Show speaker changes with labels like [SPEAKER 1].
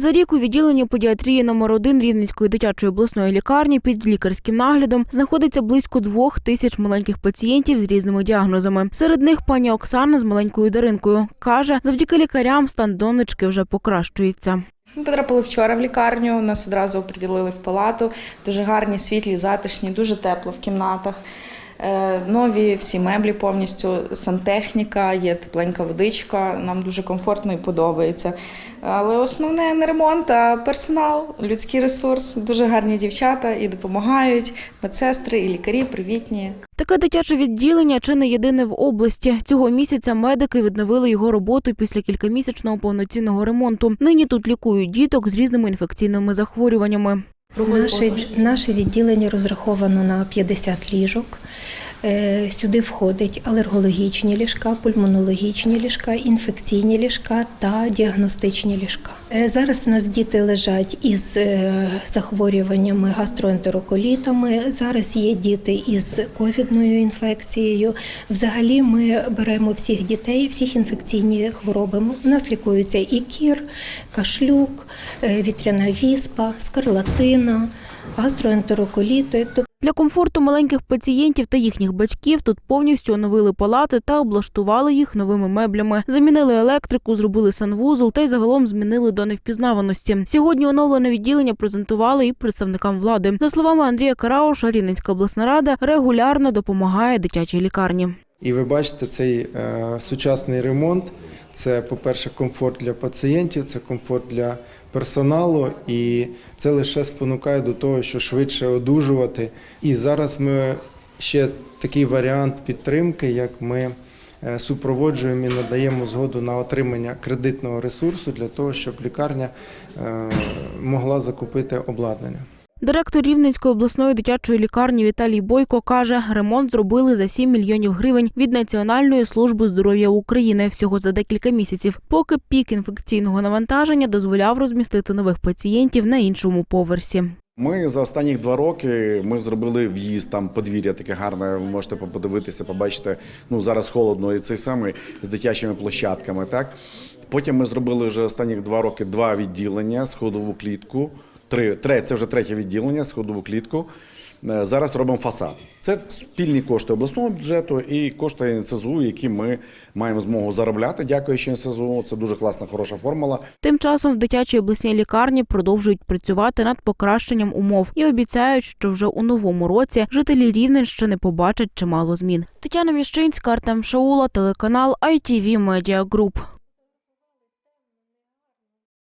[SPEAKER 1] За рік у відділенні педіатрії номер 1 Рівненської дитячої обласної лікарні під лікарським наглядом знаходиться близько двох тисяч маленьких пацієнтів з різними діагнозами. Серед них пані Оксана з маленькою Даринкою каже, завдяки лікарям стан донечки вже покращується.
[SPEAKER 2] Ми потрапили вчора в лікарню, нас одразу оприділили в палату. Дуже гарні, світлі, затишні, дуже тепло в кімнатах. Е, Нові всі меблі повністю, сантехніка, є тепленька водичка, нам дуже комфортно і подобається. Але основне не ремонт, а персонал, людський ресурс, дуже гарні дівчата і допомагають, медсестри, і лікарі привітні.
[SPEAKER 1] Таке дитяче відділення чи не єдине в області. Цього місяця медики відновили його роботу після кількамісячного повноцінного ремонту. Нині тут лікують діток з різними інфекційними захворюваннями.
[SPEAKER 3] Наше, наше відділення розраховано на 50 ліжок. Е, Сюди входять алергологічні ліжка, пульмонологічні ліжка, інфекційні ліжка та діагностичні ліжка. Е, Зараз у нас діти лежать із е, захворюваннями гастроентероколітами. Зараз є діти із ковідною інфекцією. Взагалі ми беремо всіх дітей, всіх інфекційні хвороби. У нас лікуються і кір, кашлюк, вітряна віспа, скарлатина, гастроентероколіти.
[SPEAKER 1] Для комфорту маленьких пацієнтів та їхніх батьків тут повністю оновили палати та облаштували їх новими меблями. Замінили електрику, зробили санвузол та й загалом змінили до невпізнаваності. Сьогодні оновлене відділення презентували і представникам влади. За словами Андрія Карауша, Рівненська обласна рада регулярно допомагає дитячій лікарні.
[SPEAKER 4] І ви бачите цей е, сучасний ремонт. Це, по-перше, комфорт для пацієнтів, це комфорт для персоналу, і це лише спонукає до того, що швидше одужувати. І зараз ми ще такий варіант підтримки, як ми е, супроводжуємо і надаємо згоду на отримання кредитного ресурсу для того, щоб лікарня е, могла закупити обладнання.
[SPEAKER 1] Директор Рівненської обласної дитячої лікарні Віталій Бойко каже, ремонт зробили за 7 мільйонів гривень від Національної служби здоров'я України всього за декілька місяців, поки пік інфекційного навантаження дозволяв розмістити нових пацієнтів на іншому поверсі.
[SPEAKER 5] Ми за останні два роки ми зробили в'їзд, там подвір'я таке гарне. Ви можете подивитися, побачити. Ну зараз холодно, і цей самий з дитячими площадками. Так потім ми зробили вже останні два роки два відділення, сходову клітку. Три тре, це вже третє відділення, сходову клітку. Е, Зараз робимо фасад. Це спільні кошти обласного бюджету і кошти НСЗУ, які ми маємо змогу заробляти. Дякуючи НСЗУ. Це дуже класна, хороша формула.
[SPEAKER 1] Тим часом в дитячій обласній лікарні продовжують працювати над покращенням умов і обіцяють, що вже у новому році жителі Рівненщини побачать чимало змін. Тетяна Міщинська, Артем Шаула, телеканал ITV Media Group.